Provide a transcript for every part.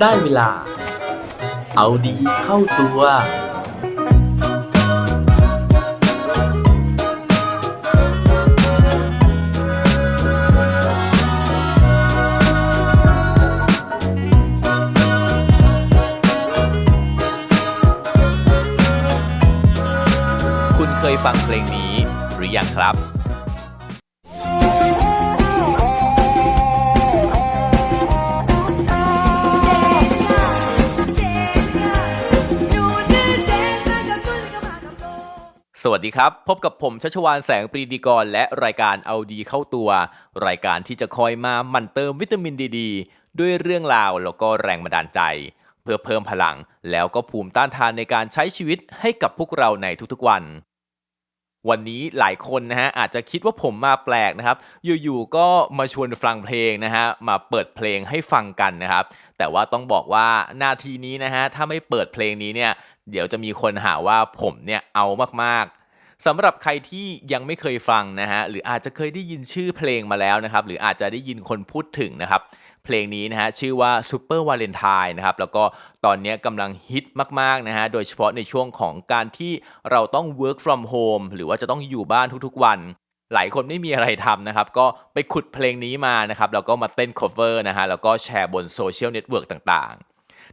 ได้เวลา เอาดีเข้าตัว คุณเคยฟังเพลงนี้หรือยังครับ สวัสดีครับ พบกับผมชัชวานแสงปรีดีกร และรายการเอาดีเข้าตัว รายการที่จะคอยมาหมั่นเติมวิตามินดีดด้วยเรื่องราวแล้วก็แรงบันดาลใจ เพื่อเพิ่มพลัง แล้วก็ภูมิต้านทานในการใช้ชีวิตให้กับพวกเราในทุกๆวัน วันนี้หลายคนนะฮะอาจจะคิดว่าผมมาแปลกนะครับ อยู่ๆก็มาชวนฟังเพลงนะฮะมาเปิดเพลงให้ฟังกันนะครับแต่ว่าต้องบอกว่านาทีนี้นะฮะถ้าไม่เปิดเพลงนี้เนี่ย เดี๋ยวจะมีคนหาว่าผมเนี่ยเอามากๆสำหรับใครที่ยังไม่เคยฟังนะฮะหรืออาจจะเคยได้ยินชื่อเพลงมาแล้วนะครับหรืออาจจะได้ยินคนพูดถึงนะครับเพลงนี้นะฮะชื่อว่า Super Valentine นะครับแล้วก็ตอนนี้กำลังฮิตมากๆนะฮะโดยเฉพาะในช่วงของการที่เราต้อง work from home หรือว่าจะต้องอยู่บ้านทุกๆวันหลายคนไม่มีอะไรทำนะครับ ก็ไปขุดเพลงนี้มานะครับ แล้วก็มาเต้น cover นะฮะ แล้วก็แชร์บนโซเชียลเน็ตเวิร์กต่างๆ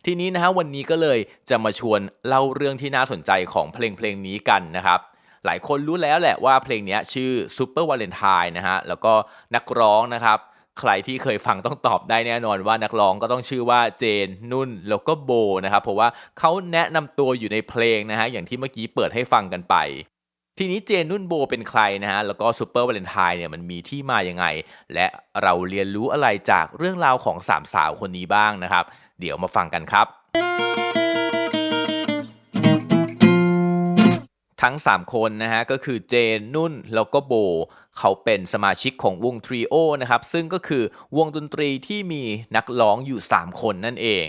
ทีนี้นะฮะวันนี้ก็เลยจะมาชวนเล่าเรื่องที่น่าสนใจของเพลงเพลงนี้กันนะครับหลายคนรู้แล้วแหละว่าเพลงนี้ชื่อ Super Valentine นะฮะแล้วก็นักร้องนะครับ ใครที่เคยฟังต้องตอบได้แน่นอนว่านักร้องก็ต้องชื่อว่าเจนนุ่นแล้วก็โบนะครับเพราะว่าเขาแนะนำตัวอยู่ในเพลงนะฮะอย่างที่เมื่อกี้เปิดให้ฟังกันไป ทีนี้เจนนุ่นโบเป็นใครนะฮะแล้วก็ซูเปอร์วาเลนไทน์เนี่ยมันมีที่มายังไง และเราเรียนรู้อะไรจากเรื่องราวของสามสาวคนนี้บ้างนะครับ เดี๋ยวมาฟังกันครับ ทั้ง 3 คนนะฮะก็คือเจนนุ่นแล้วก็โบเขาเป็นสมาชิกของวงทริโอนะครับซึ่งก็คือวงดนตรีที่มีนักร้องอยู่ 3 คนนั่นเอง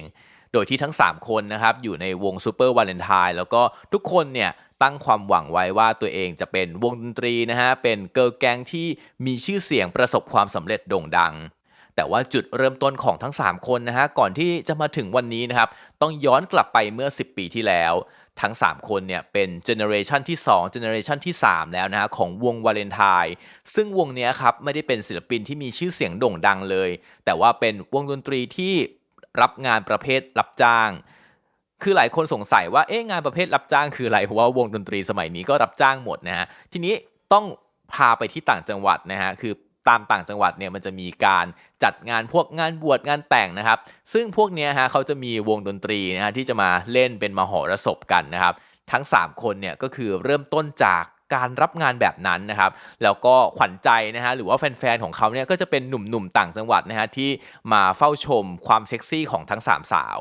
โดยที่ทั้ง 3 คนนะครับอยู่ในวงซูเปอร์วาเลนไทน์แล้วก็ทุกคนเนี่ยตั้งความหวังไว้ว่าตัวเองจะเป็นวงดนตรีนะฮะเป็นเกิร์ลแก๊งที่มีชื่อเสียงประสบความสำเร็จโด่งดัง แต่ว่าจุดเริ่มต้นของทั้ง 3 คนนะฮะก่อนที่จะมาถึงวันนี้นะครับต้องย้อนกลับไปเมื่อ 10 ปีที่แล้วทั้ง 3 คนเนี่ยเป็นเจเนอเรชันที่2เจเนอเรชันที่ 3 แล้วนะฮะของวงวาเลนไทน์ซึ่งวงนี้ครับไม่ได้เป็นศิลปินที่มีชื่อเสียงโด่งดังเลย แต่ว่าเป็นวงดนตรีที่รับงานประเภทรับจ้าง คือหลายคนสงสัยว่าเอ๊ะงานประเภทรับจ้างคืออะไรเพราะว่าวงดนตรีสมัยนี้ก็รับจ้างหมดนะฮะทีนี้ต้องพาไปที่ต่างจังหวัดนะฮะคือ ตามต่างจังหวัดเนี่ยมันจะมีการจัดงานพวกงานบวชงานแต่งนะครับ ซึ่งพวกนี้ฮะเขาจะมีวงดนตรีนะฮะที่จะมาเล่นเป็นมหรสพกันนะครับ ทั้ง 3 คนเนี่ยก็คือเริ่มต้นจากการรับงานแบบนั้นนะครับ แล้วก็ขวัญใจนะฮะหรือว่าแฟนๆของเขาเนี่ยก็จะเป็นหนุ่มๆต่างจังหวัดนะฮะที่มาเฝ้าชมความเซ็กซี่ของทั้ง 3 สาว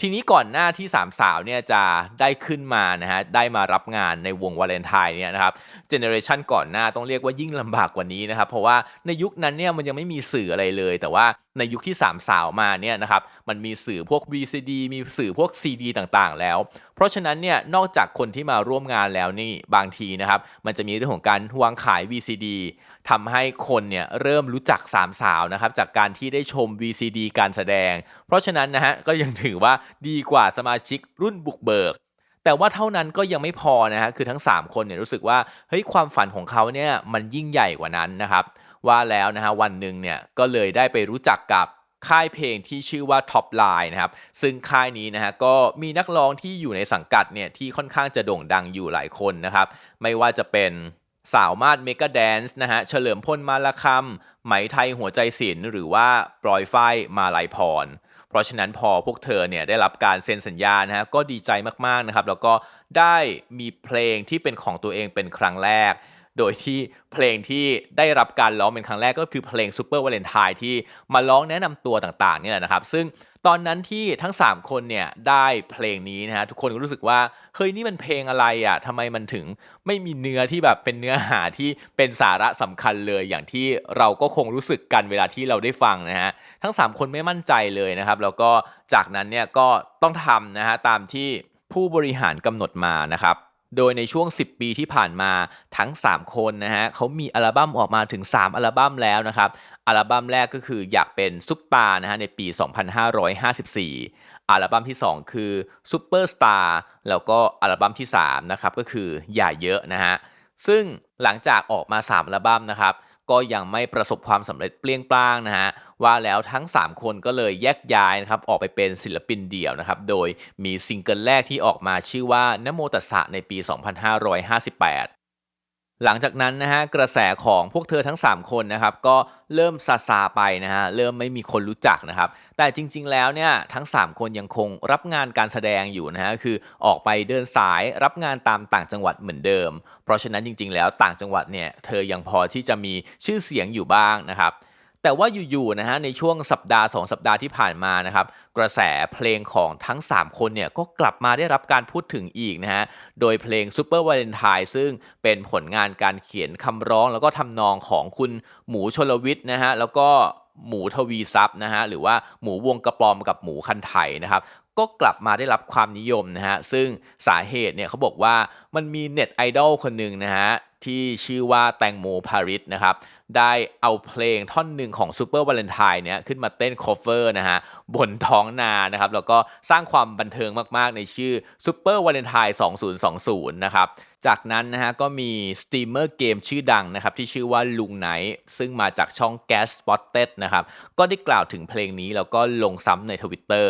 ทีนี้ก่อนหน้าที่สามสาวเนี่ยจะได้ขึ้นมานะฮะได้มารับงานในวงวาเลนไทน์เนี่ยนะครับเจเนอเรชันก่อนหน้าต้องเรียกว่ายิ่งลำบากกว่านี้นะครับเพราะว่าในยุคนั้นเนี่ยมันยังไม่มีสื่ออะไรเลย แต่ว่าในยุคที่สามสาวมาเนี่ยนะครับมันมีสื่อพวก VCD มีสื่อพวก CD ต่างๆ แล้ว เพราะฉะนั้นเนี่ยนอกจากคนที่มาร่วมงานแล้วนี่บางทีนะครับมันจะมีเรื่องของการวางขาย VCD ทำให้คนเนี่ยเริ่มรู้จักสามสาวนะครับจากการที่ได้ชม VCD การแสดง เพราะฉะนั้นนะฮะก็ยังถือว่าดีกว่าสมาชิกรุ่นบุกเบิกแต่ว่าเท่านั้นก็ยังไม่พอนะฮะ คือทั้ง 3 คนเนี่ยรู้สึกว่า เฮ้ย ความฝันของเขาเนี่ยมันยิ่งใหญ่กว่านั้นนะครับ ว่าแล้วนะฮะวันหนึ่งเนี่ยก็เลยได้ไปรู้จักกับค่ายเพลงที่ชื่อว่า Top Line นะครับ ซึ่งค่ายนี้นะฮะก็มีนักร้องที่อยู่ในสังกัดเนี่ยที่ค่อนข้างจะโด่งดังอยู่หลายคนนะครับ ไม่ว่าจะเป็นสาวมาดเมกาแดนซ์นะฮะเฉลิมพลมาลาคำไหมไทยหัวใจศิลป์หรือว่าปลอยฝ้ายมาลายพร เพราะฉะนั้นพอพวกเธอเนี่ยได้รับการเซ็นสัญญานะฮะก็ดีใจมากๆนะครับ แล้วก็ได้มีเพลงที่เป็นของตัวเองเป็นครั้งแรก โดยที่เพลงที่ได้รับการร้องเป็นครั้งแรกก็คือเพลง Super Valentine ที่มาร้องแนะนำตัวต่างๆนี่แหละนะครับ ซึ่งตอนนั้นที่ทั้ง 3 คนเนี่ยได้เพลงนี้นะฮะทุกคนก็รู้สึกว่าเฮ้ยนี่มันเพลงอะไรอะทำไมมันถึงไม่มีเนื้อที่แบบเป็นเนื้อหาที่เป็นสาระสำคัญเลย อย่างที่เราก็คงรู้สึกกันเวลาที่เราได้ฟังนะฮะทั้ง 3 คนไม่มั่นใจเลยนะครับ แล้วก็จากนั้นเนี่ยก็ต้องทำนะฮะตามที่ผู้บริหารกำหนดมานะครับ โดยในช่วง 10 ปีที่ผ่านมาทั้ง 3 คนนะฮะเขามีอัลบั้มออกมาถึง 3 อัลบั้มแล้วนะครับ อัลบั้มแรกก็คืออยากเป็นซุปตาร์นะฮะในปี 2554 อัลบั้มที่ 2 คือซูเปอร์สตาร์แล้วก็อัลบั้มที่3นะครับก็คืออย่าเยอะนะฮะซึ่งหลังจากออกมา 3 อัลบั้มนะครับ ก็ยังไม่ประสบความสำเร็จเปลี่ยงปล้างนะฮะว่าแล้วทั้ง 3 คนก็เลยแยกย้ายนะครับออกไปเป็นศิลปินเดี่ยวนะครับโดยมีซิงเกิลแรกที่ออกมาชื่อว่านโมตัสสะในปี 2558 หลังจากนั้นนะฮะกระแสของพวกเธอทั้ง 3 คนนะครับก็เริ่มซาซาไปนะฮะเริ่มไม่มีคนรู้จักนะครับ แต่จริง ๆ แล้วเนี่ยทั้ง 3 คนยังคงรับงานการแสดงอยู่นะฮะคือออกไปเดินสายรับงานตามต่างจังหวัดเหมือนเดิม เพราะฉะนั้นจริง ๆ แล้วต่างจังหวัดเนี่ยเธอยังพอที่จะมีชื่อเสียงอยู่บ้างนะครับ แต่ว่าอยู่ๆนะฮะในช่วงสัปดาห์ 2 สัปดาห์ที่ผ่านมานะครับกระแสเพลงของทั้ง 3 คนเนี่ยก็กลับมาได้รับการพูดถึงอีกนะฮะโดยเพลง Super Valentine ซึ่งเป็นผลงานการเขียนคำร้อง แล้วก็ทำนองของคุณหมูชลวิทย์นะฮะแล้วก็หมูทวีทรัพย์นะฮะหรือว่าหมูวงกระปอมกับหมูคันไถนะครับก็กลับมาได้รับความนิยมนะฮะ ซึ่งสาเหตุเนี่ยเขาบอกว่ามันมีเน็ตไอดอลคนหนึ่งนะฮะ ที่ชื่อว่าแตงโมพาริสนะครับ ได้เอาเพลงท่อนหนึ่งของ Super Valentine เนี่ยขึ้นมาเต้น cover นะฮะบนท้องนานะครับแล้วก็สร้างความบันเทิงมากๆ ในชื่อ Super Valentine 2020 นะครับจากนั้นนะฮะก็มีสตรีมเมอร์เกมชื่อดังนะครับที่ชื่อว่าลุงไนท์ซึ่งมาจากช่อง Gas Spotted นะครับก็ได้กล่าวถึงเพลงนี้แล้วก็ลงซ้ำใน Twitter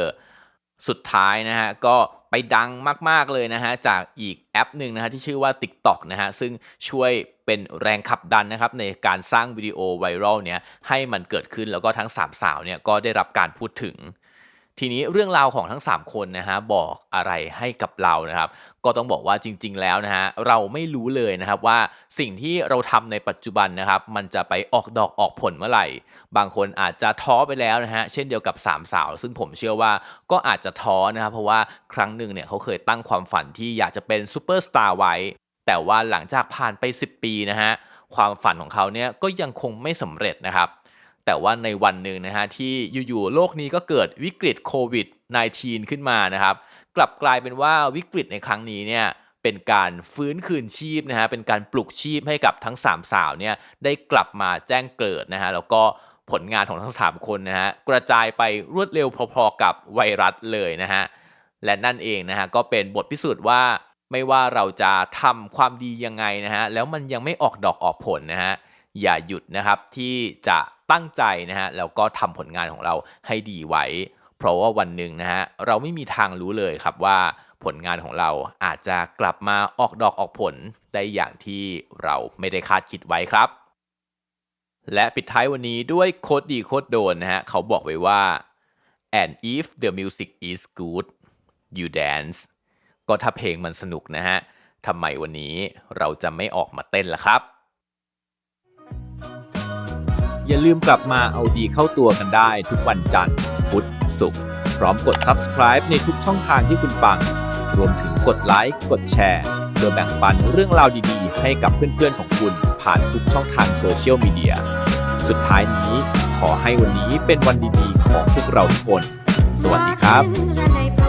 สุดท้ายนะฮะก็ ไปดังมาก ๆ เลยนะฮะ จากอีกแอปหนึ่งนะฮะ ที่ชื่อว่า TikTok นะฮะ ซึ่งช่วยเป็นแรงขับดันนะครับ ในการสร้างวิดีโอไวรัลเนี้ยให้มันเกิดขึ้นแล้วก็ทั้งสามสาวเนี่ยก็ได้รับการพูดถึง ทีนี้เรื่องราวของทั้ง 3 คนนะฮะบอกอะไรให้กับเรานะครับ ก็ต้องบอกว่าจริง ๆ แล้วนะฮะเราไม่รู้เลยนะครับว่าสิ่งที่เราทำในปัจจุบันนะครับ มันจะไปออกดอกออกผลเมื่อไหร่ บางคนอาจจะท้อไปแล้วนะฮะเช่นเดียวกับสามสาว ซึ่งผมเชื่อว่าก็อาจจะท้อนะครับเพราะว่าครั้งหนึ่งเนี่ยเขาเคยตั้งความฝันที่อยากจะเป็นซูเปอร์สตาร์ไว้ แต่ว่าหลังจากผ่านไป 10 ปีนะฮะความฝันของเขาเนี่ยก็ยังคงไม่สำเร็จนะครับ แต่ว่าในวันหนึ่งนะฮะที่อยู่ๆโลกนี้ก็เกิดวิกฤตโควิด -19 ขึ้นมานะครับ กลับกลายเป็นว่าวิกฤตในครั้งนี้เนี่ยเป็นการฟื้นคืนชีพนะฮะเป็นการปลุกชีพให้กับทั้ง 3 สาวเนี่ยได้กลับมาแจ้งเกิดนะฮะแล้วก็ผลงานของทั้ง 3 คนนะฮะกระจายไปรวดเร็วพอๆกับไวรัสเลยนะฮะและนั่นเองนะฮะก็เป็นบทพิสูจน์ว่าไม่ว่าเราจะทำความดียังไงนะฮะแล้วมันยังไม่ออกดอกออกผลนะฮะอย่าหยุดนะครับที่จะ ตั้งใจนะฮะแล้วก็ทำผลงานของเราให้ดีไว้ เพราะว่าวันหนึ่งนะฮะเราไม่มีทางรู้เลยครับว่าผลงานของเราอาจจะกลับมาออกดอกออกผลได้อย่างที่เราไม่ได้คาดคิดไว้ครับ และปิดท้ายวันนี้ด้วยโคดดีโคดโดนนะฮะเขาบอกไว้ว่า and if the music is good you dance ก็ถ้าเพลงมันสนุกนะฮะทำไมวันนี้เราจะไม่ออกมาเต้นล่ะครับ อย่าลืมกลับมาเอาดีเข้าตัวกันได้ทุกวันจันทร์ พุธ ศุกร์ พร้อมกด subscribe ในทุกช่องทางที่คุณฟัง รวมถึงกดไลค์ กดแชร์เพื่อแบ่งปันเรื่องราวดีๆ ให้กับเพื่อนๆของคุณผ่านทุกช่องทางโซเชียลมีเดีย สุดท้ายนี้ขอให้วันนี้เป็นวันดีๆ ของพวกเราทุกคน สวัสดีครับ